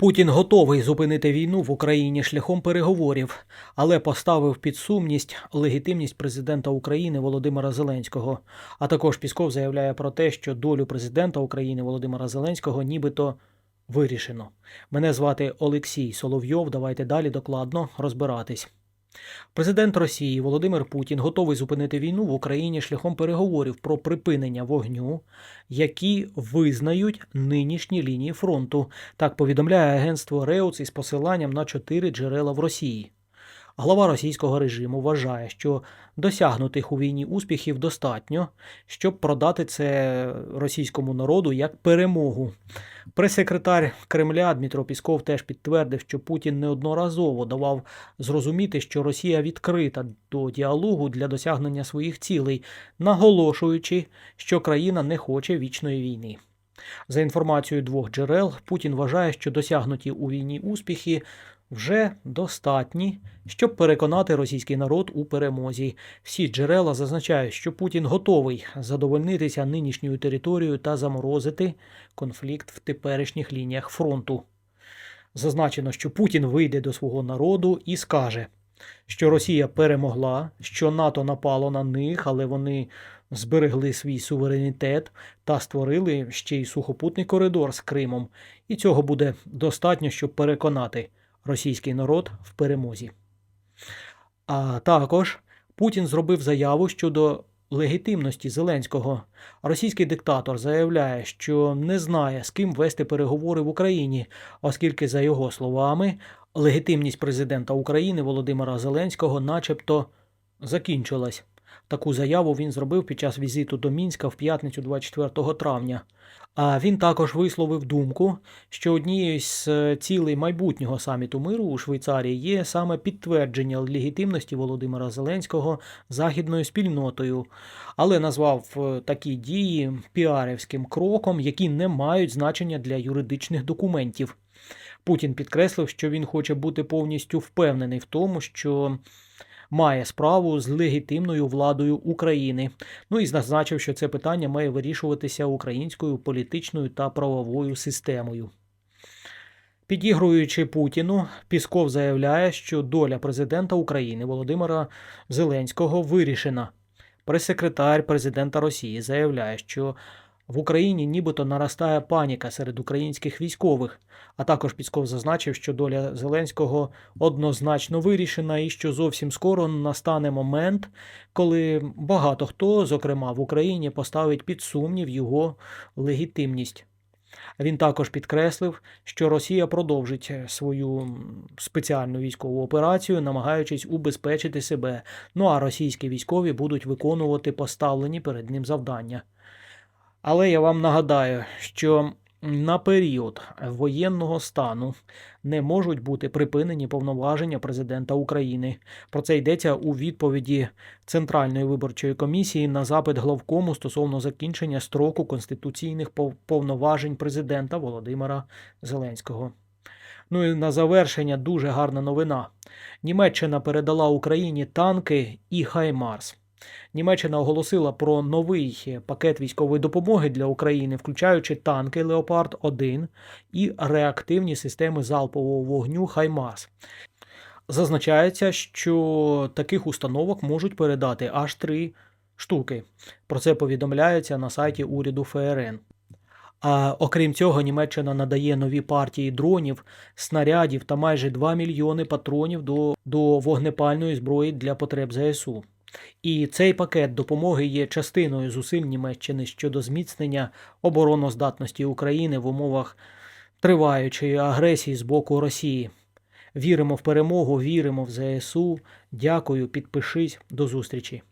Путін готовий зупинити війну в Україні шляхом переговорів, але поставив під сумність легітимність президента України Володимира Зеленського. А також Пісков заявляє про те, що долю президента України Володимира Зеленського нібито вирішено. Мене звати Олексій Соловйов. Давайте далі докладно розбиратись. Президент Росії Володимир Путін готовий зупинити війну в Україні шляхом переговорів про припинення вогню, які визнають нинішні лінії фронту. Так повідомляє агентство Реуц із посиланням на чотири джерела в Росії. Глава російського режиму вважає, що досягнутих у війні успіхів достатньо, щоб продати це російському народу як перемогу. Прес-секретар Кремля Дмитро Пісков теж підтвердив, що Путін неодноразово давав зрозуміти, що Росія відкрита до діалогу для досягнення своїх цілей, наголошуючи, що країна не хоче вічної війни. За інформацією двох джерел, Путін вважає, що досягнуті у війні успіхи вже достатні, щоб переконати російський народ у перемозі. Всі джерела зазначають, що Путін готовий задовольнитися нинішньою територією та заморозити конфлікт в теперішніх лініях фронту. Зазначено, що Путін вийде до свого народу і скаже, що Росія перемогла, що НАТО напало на них, але вони зберегли свій суверенітет та створили ще й сухопутний коридор з Кримом, і цього буде достатньо, щоб переконати російський народ в перемозі. А також Путін зробив заяву щодо легітимності Зеленського. Російський диктатор заявляє, що не знає, з ким вести переговори в Україні, оскільки, за його словами, легітимність президента України Володимира Зеленського начебто закінчилась. Таку заяву він зробив під час візиту до Мінська в п'ятницю 24 травня. А він також висловив думку, що однією з е, цілей майбутнього саміту миру у Швейцарії є саме підтвердження легітимності Володимира Зеленського західною спільнотою, але назвав е, такі дії піарівським кроком, які не мають значення для юридичних документів. Путін підкреслив, що він хоче бути повністю впевнений в тому, що має справу з легітимною владою України. Ну і зазначив, що це питання має вирішуватися українською політичною та правовою системою. Підігруючи Путіну, Пісков заявляє, що доля президента України Володимира Зеленського вирішена. Прес-секретар президента Росії заявляє, що в Україні нібито наростає паніка серед українських військових, а також Пісков зазначив, що доля Зеленського однозначно вирішена і що зовсім скоро настане момент, коли багато хто, зокрема в Україні, поставить під сумнів його легітимність. Він також підкреслив, що Росія продовжить свою спеціальну військову операцію, намагаючись убезпечити себе. Ну а російські військові будуть виконувати поставлені перед ним завдання. Але я вам нагадаю, що на період воєнного стану не можуть бути припинені повноваження президента України. Про це йдеться у відповіді Центральної виборчої комісії на запит главкому стосовно закінчення строку конституційних пов- повноважень президента Володимира Зеленського. Ну і на завершення дуже гарна новина. Німеччина передала Україні танки і Хаймарс. Німеччина оголосила про новий пакет військової допомоги для України, включаючи танки Леопард 1 і реактивні системи залпового вогню Хаймарс. Зазначається, що таких установок можуть передати аж три штуки. Про це повідомляється на сайті уряду ФРН. А окрім цього, Німеччина надає нові партії дронів, снарядів та майже 2 мільйони патронів до, до вогнепальної зброї для потреб ЗСУ. І цей пакет допомоги є частиною зусиль Німеччини щодо зміцнення обороноздатності України в умовах триваючої агресії з боку Росії. Віримо в перемогу, віримо в ЗСУ. Дякую, підпишись, до зустрічі.